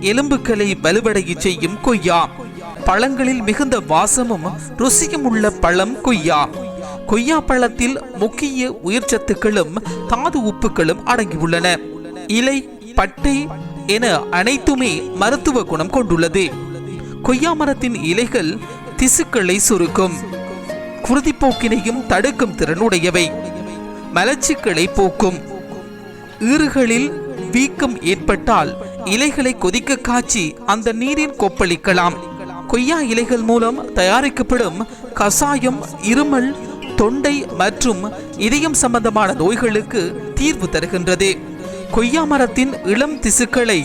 எலும்புகளை வலுவடைய செய்யும் கொய்யா. பழங்களில் மிகுந்த வாசமும் ருசியும் உள்ள பழம் கொய்யா. கொய்யா பழத்தில் முக்கிய உயிர் சத்துக்களும் தாது உப்புகளும் அடங்கியுள்ளன. இலை பட்டை என அனைத்துமே மருத்துவ குணம் கொண்டுள்ளது. கொய்யா மரத்தின் இலைகள் திசுக்களை சுருக்கும். குருதிப்போக்கினையும் தடுக்கும் திறனுடையவை மலச்சிக்களை போக்கும். ஈறுகளில் வீக்கம் ஏற்பட்டால் இலைகளை கொதிக்க காய்ச்சி அந்த நீரில் கொப்பளிக்கலாம். கொய்யா இலைகள் மூலம் தயாரிக்கப்படும் கசாயம் இருமல் தொண்டை மற்றும் இதயம் சம்பந்தமான நோய்களுக்கு தீர்வு தருகின்றது. கொய்யா மரத்தின் இளம் திசுக்களை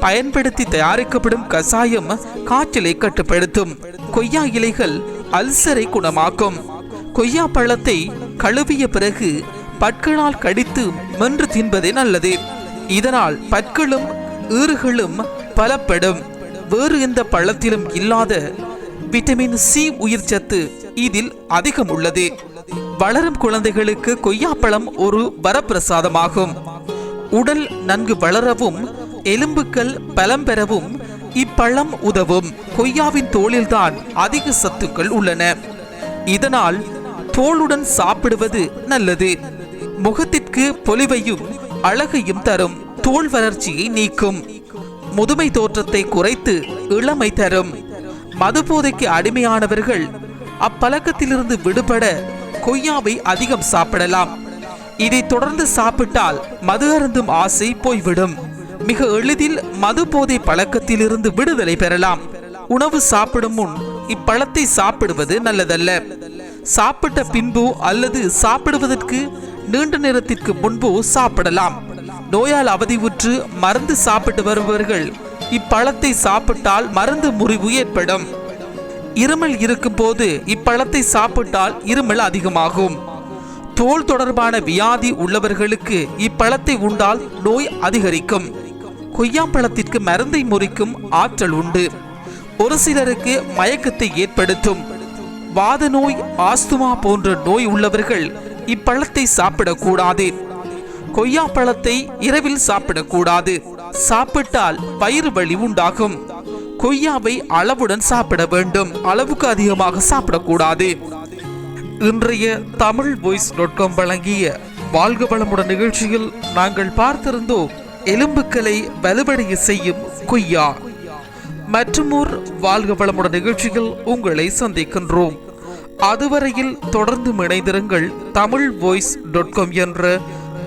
பயன்படுத்தி தயாரிக்கப்படும் கசாயம் காய்ச்சலை கட்டுப்படுத்தும். கொய்யா இலைகள் அல்சரை குணமாக்கும். கொய்யா பழத்தை கழுவிய பிறகு பற்களால் கடித்து மென்று தின்பதே நல்லது. இதனால் பற்களும் ஈறுகளும் பலப்படும். வேறு எந்த பழத்திலும் இல்லாத விட்டமின் சி உயிர் சத்து இதில் அதிகம் உள்ளது வளரும் குழந்தைகளுக்கு கொய்யாப்பழம் ஒரு வரப்பிரசாதமாகும். உடல் நன்கு வளரவும் எலும்புகள் பலம் பெறவும் இப்பழம் உதவும். கொய்யாவின் தோளில்தான் அதிக சத்துக்கள் உள்ளன. இதனால் தோளுடன் சாப்பிடுவது நல்லது. முகத்திற்கு பொலிவையும் அழகையும் தரும். தோல் வளர்ச்சியை நீக்கும். முதுமை தோற்றத்தை குறைத்து இளமை தரும். மதுபோதைக்கு அடிமையானவர்கள் அப்பழக்கத்திலிருந்து விடுபட கொய்யாவை அதிகம் சாப்பிடலாம். இதை தொடர்ந்து சாப்பிட்டால் மது அருந்தும் ஆசை போய்விடும். மிக எளிதில் மது போதை பழக்கத்திலிருந்து விடுதலை பெறலாம். உணவு சாப்பிடும் முன் இப்பழத்தை சாப்பிடுவது நல்லதல்ல. சாப்பிட்ட பின்போ அல்லது சாப்பிடுவதற்கு நீண்ட நேரத்திற்கு முன்போ சாப்பிடலாம். நோயால் அவதிவுற்று மருந்து சாப்பிட்டு வருபவர்கள் இப்பழத்தை சாப்பிட்டால் மருந்து முறிவு ஏற்படும். இருமல் இருக்கும் போது இப்பழத்தை சாப்பிட்டால் இருமல் அதிகமாகும். தோல் தொடர்பான வியாதி உள்ளவர்களுக்கு இப்பழத்தை உண்டால் நோய் அதிகரிக்கும். கொய்யாப்பழத்திற்கு மருந்தை முறிக்கும் ஆற்றல் உண்டு. ஒரு சிலருக்கு மயக்கத்தை ஏற்படுத்தும். வாத நோய் ஆஸ்துமா போன்ற நோய் உள்ளவர்கள் இப்பழத்தை சாப்பிடக்கூடாது. கொய்யா பழத்தை இரவில் சாப்பிடக்கூடாது. சாப்பிட்டால் வயிறு வலி உண்டாகும். கொய்யாவை அளவுடன் சாப்பிட வேண்டும். அளவுக்கு அதிகமாக சாப்பிடக்கூடாது. இன்றைய தமிழ் வாய்ஸ் டாட் காம் வழங்கிய வாழ்க வளமுடன் நிகழ்ச்சியில் நாங்கள் பார்த்திருந்தோம் எலும்புக்களை வலுவடைய செய்யும் கொய்யா. மற்றுமோர் வாழ்க வளமுடன் நிகழ்ச்சியில் உங்களை சந்திக்கின்றோம். அதுவரையில் தொடர்ந்து இணைந்திருங்கள் தமிழ் வாய்ஸ் டாட் காம் என்ற